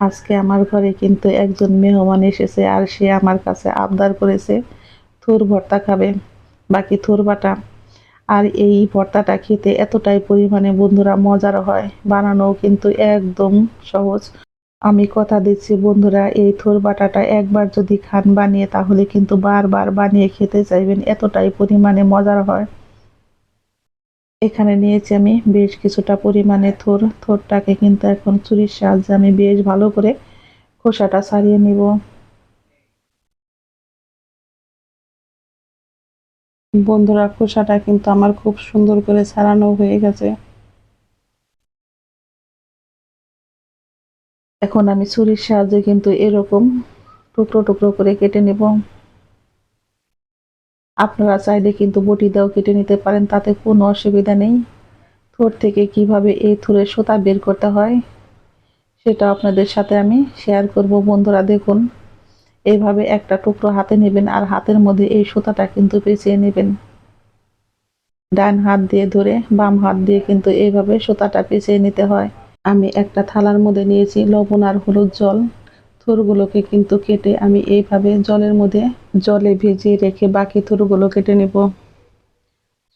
আজকে আমার ঘরে কিন্তু একজন মেহমান এসেছে আর সে আমার কাছে আবদার করেছে, থুর ভর্তা খাবে, বাকি থুর বাটা। আর এই ভর্তাটা খেতে এতটাই পরিমাণে বন্ধুরা মজার হয় বানানো কিন্তু একদম সহজ। আমি কথা দিচ্ছি, বন্ধুরা, এই থোর বাটাটা একবার যদি খান বানিয়ে, তাহলে কিন্তু বারবার বানিয়ে খেতে চাইবেন, এতটাই পরিমাণে মজার হয়। এখানে নিয়েছি আমি বেশ কিছুটা পরিমাণে থোর। থোরটাকে কিন্তু এখন চুরির সাহায্যে আমি বেশ ভালো করে খোসাটা ছাড়িয়ে নিব। বন্ধুরা, খোসাটা কিন্তু আমার খুব সুন্দর করে ছাড়ানো হয়ে গেছে। এখন আমি ছুরির সাহায্যে কিন্তু এরকম টুকরো টুকরো করে কেটে নেব। আপনারা চাইলে কিন্তু বটি দাও কেটে নিতে পারেন, তাতে কোনো অসুবিধা নেই। থোর থেকে কীভাবে এই থুরের সুতা বের করতে হয়, সেটা আপনাদের সাথে আমি শেয়ার করব। বন্ধুরা, দেখুন এইভাবে একটা টুকরো হাতে নেবেন আর হাতের মধ্যে এই সুতাটা কিন্তু পেঁচিয়ে নেবেন। ডান হাত দিয়ে ধরে বাম হাত দিয়ে কিন্তু এইভাবে সুতাটা পেঁচিয়ে নিতে হয়। আমি একটা থালার মধ্যে নিয়েছি লবণ আর হলুদ জল। থুরগুলোকে কিন্তু কেটে আমি এইভাবে জলের মধ্যে জলে ভিজিয়ে রেখে বাকি থুরগুলো কেটে নেব।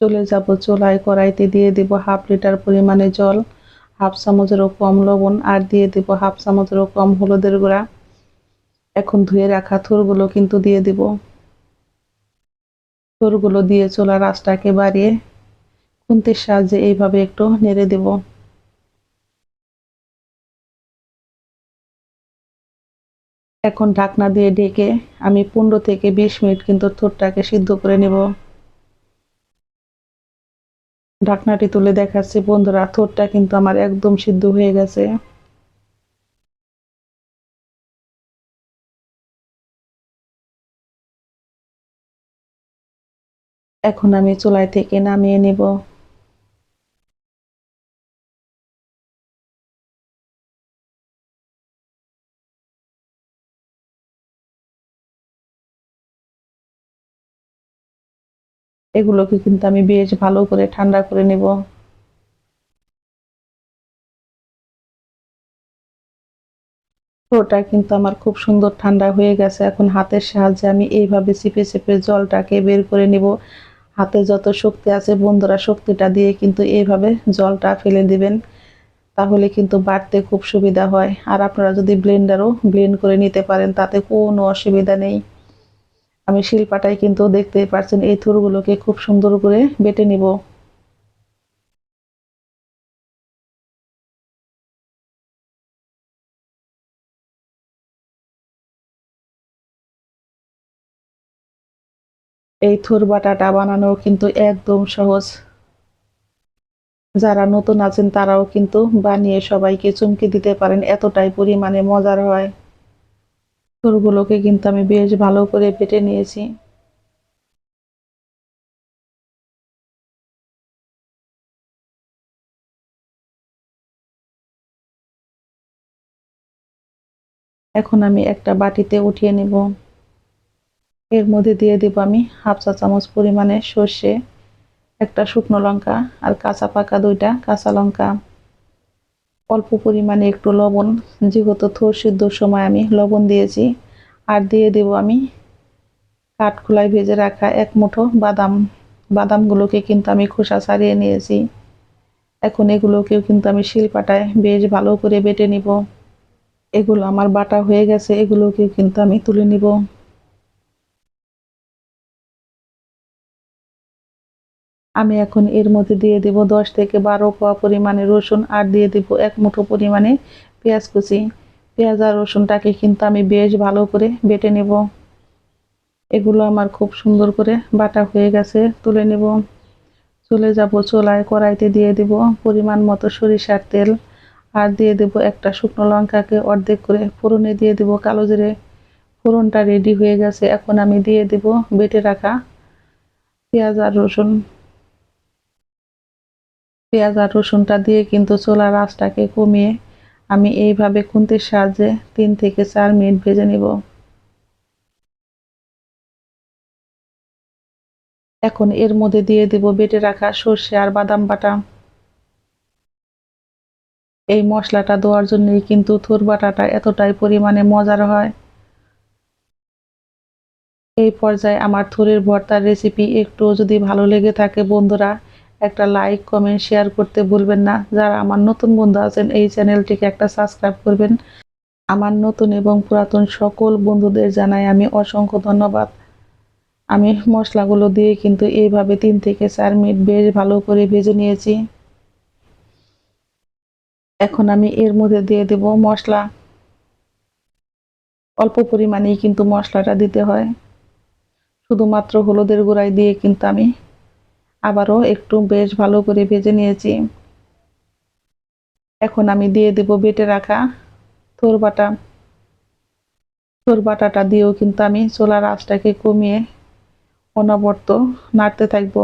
চলে যাব চোলায় কড়াইতে দিয়ে দেব হাফ লিটার পরিমাণে জল, হাফ চামচেরও কম লবণ আর দিয়ে দেব হাফ চামচেরও কম হলুদের গুঁড়া। এখন ধুয়ে রাখা থুরগুলো কিন্তু দিয়ে দিব। থুরগুলো দিয়ে চোলা রাসটাকে বাড়িয়ে খুন্তির সাহায্যে এইভাবে একটু নেড়ে দেব। এখন ঢাকনা দিয়ে ঢেকে আমি পনেরো থেকে বিশ মিনিট কিন্তু থোরটাকে সিদ্ধ করে নেব। ঢাকনাটি তুলে দেখাচ্ছি, বন্ধুরা থোরটা কিন্তু আমার একদম সিদ্ধ হয়ে গেছে। এখন আমি চুলাই থেকে নামিয়ে নেব। এগুলোকে কিন্তু আমি বেশ ভালো করে ঠান্ডা করে নেব। ওটা কিন্তু আমার খুব সুন্দর ঠান্ডা হয়ে গেছে। এখন হাতের সাহায্যে আমি এইভাবে চিপে চিপে জলটাকে বের করে নিব। হাতে যত শক্তি আছে বন্ধুরা শক্তিটা দিয়ে কিন্তু এইভাবে জলটা ফেলে দিবেন, তাহলে কিন্তু বাড়তে খুব সুবিধা হয়। আর আপনারা যদি ব্লেন্ডারও ব্লেন্ড করে নিতে পারেন, তাতে কোনো অসুবিধা নেই। আমি শিল্পাটাই কিন্তু দেখতে পাচ্ছেন এই থুরগুলোকে খুব সুন্দর করে বেটে নিব। এই থুর বাটাটা বানানো কিন্তু একদম সহজ। যারা নতুন আছেন তারাও কিন্তু বানিয়ে সবাইকে চমকে দিতে পারেন, এতটাই পরিমাণে মজার হয়। থুরগুলোকে কিন্তু আমি বেশ ভালো করে পেটে নিয়েছি। এখন আমি একটা বাটিতে উঠিয়ে নেব। এর মধ্যে দিয়ে দেব আমি হাফ চা চামচ পরিমাণে সর্ষে, একটা শুকনো লঙ্কা আর কাঁচা পাকা দুইটা কাঁচা লঙ্কা। অল্প পরিমাণে একটু লবণ, যেহেতু থোর সিদ্ধর সময় আমি লবণ দিয়েছি, আর দিয়ে দেব আমি কাঠখোলায় ভেজে রাখা এক মুঠো বাদাম। বাদামগুলোকে কিন্তু আমি খোসা ছাড়িয়ে নিয়েছি। এখন এগুলোকেও কিন্তু আমি শিলপাটায় বেশ ভালো করে বেটে নিব। এগুলো আমার বাটা হয়ে গেছে এগুলোকে কিন্তু আমি তুলে নিব। আমি এখন এর মধ্যে দিয়ে দেব দশ থেকে বারো কোয়া পরিমাণে রসুন আর দিয়ে দেব এক মুঠো পরিমাণে পেঁয়াজ কুচি। পেঁয়াজ আর রসুনটাকে কিন্তু আমি বেশ ভালো করে বেটে নেব। এগুলো আমার খুব সুন্দর করে বাটা হয়ে গেছে, তুলে নেব। চলে যাব চোলায় কড়াইতে দিয়ে দেব পরিমাণ মতো সরিষার তেল। আর দিয়ে দেব একটা শুকনো লঙ্কাকে অর্ধেক করে ফোড়নে দিয়ে দেব কালো জিরে। ফোড়নটা রেডি হয়ে গেছে, এখন আমি দিয়ে দেব বেটে রাখা পেঁয়াজ আর রসুন। পেঁয়াজ আর রসুনটা দিয়ে কিন্তু চোলার আঁচটাকে কমিয়ে আমি এইভাবে খুন্তির সাহায্যে তিন থেকে চার মিনিট ভেজে নেব। এখন এর মধ্যে দিয়ে দেব বেটে রাখা সর্ষে আর বাদাম বাটা। এই মশলাটা দেওয়ার জন্যই কিন্তু থুর বাটাটা এতটাই পরিমাণে মজার হয়। এই পর্যায়ে আমার থুরের ভর্তার রেসিপি একটু যদি ভালো লেগে থাকে বন্ধুরা একটা লাইক কমেন্ট শেয়ার করতে ভুলবেন না। যারা আমার নতুন বন্ধু আছেন, এই চ্যানেলটিকে একটা সাবস্ক্রাইব করবেন। আমার নতুন এবং পুরাতন সকল বন্ধুদের জানাই আমি অসংখ্য ধন্যবাদ। আমি মশলাগুলো দিয়ে কিন্তু এইভাবে তিন থেকে চার মিনিট বেশ ভালো করে ভেজে নিয়েছি। এখন আমি এর মধ্যে দিয়ে দেব মশলা। অল্প পরিমাণেই কিন্তু মশলাটা দিতে হয়। শুধুমাত্র হলুদের গুঁড়াই দিয়ে কিন্তু আমি আবারও একটু বেশ ভালো করে ভেজে নিয়েছি। এখন আমি দিয়ে দেব বেটে রাখা থোর বাটা থোর বাটাটা দিয়েও কিন্তু আমি চোলার আঁচটাকে কমিয়ে অনবর্ত নাড়তে থাকব।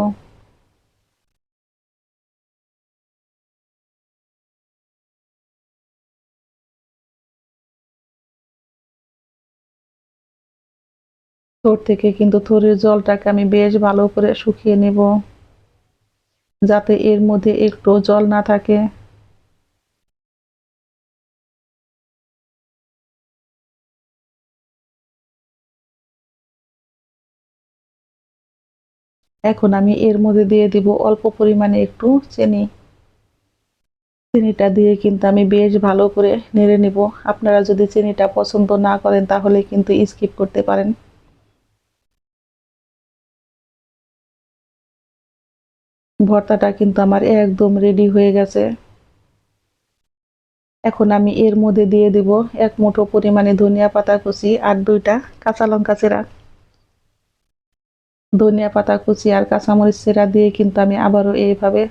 থোর থেকে কিন্তু থোরের জলটাকে আমি বেশ ভালো করে শুকিয়ে নেব। যাতে এর মধ্যে একটু জল না থাকে। এখন আমি এর মধ্যে দিয়ে দিব অল্প পরিমাণে একটু চিনি। চিনিটা দিয়ে কিন্তু আমি বেশ ভালো করে নেড়ে নেব। আপনারা যদি চিনিটা পছন্দ না করেন তাহলে কিন্তু স্কিপ করতে পারেন। ভর্তাটা কিন্তু আমার একদম রেডি হয়ে গেছে। এখন আমি এর মধ্যে দিয়ে দেব এক মুঠো পরিমাণে ধনিয়া পাতা কুচি আর দুইটা কাঁচা লঙ্কা চেরা। ধনিয়া পাতা কুচি আর কাঁচামরিচ চেরা দিয়ে কিন্তু আমি আবারও এইভাবে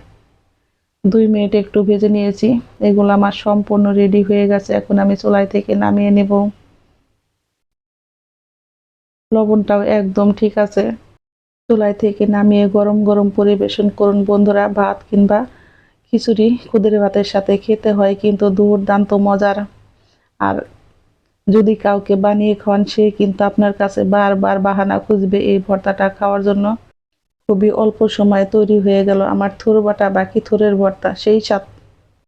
দুই মিনিট একটু ভেজে নিয়েছি। এগুলো আমার সম্পূর্ণ রেডি হয়ে গেছে। এখন আমি চুলাই থেকে নামিয়ে নেব। লবণটাও একদম ঠিক আছে। চুলাই থেকে নামিয়ে গরম গরম পরিবেশন করুন। বন্ধুরা, ভাত কিংবা খিচুড়ি খুদের ভাতের সাথে খেতে হয় কিন্তু দুর্দান্ত মজার। আর যদি কাউকে বানিয়ে খাওয়ান, সে কিন্তু আপনার কাছে বারবার বাহানা খুঁজবে এই ভর্তাটা খাওয়ার জন্য। খুবই অল্প সময়ে তৈরি হয়ে গেল আমার থুর বাটা বাকি থুরের ভর্তা। সেই স্বাদ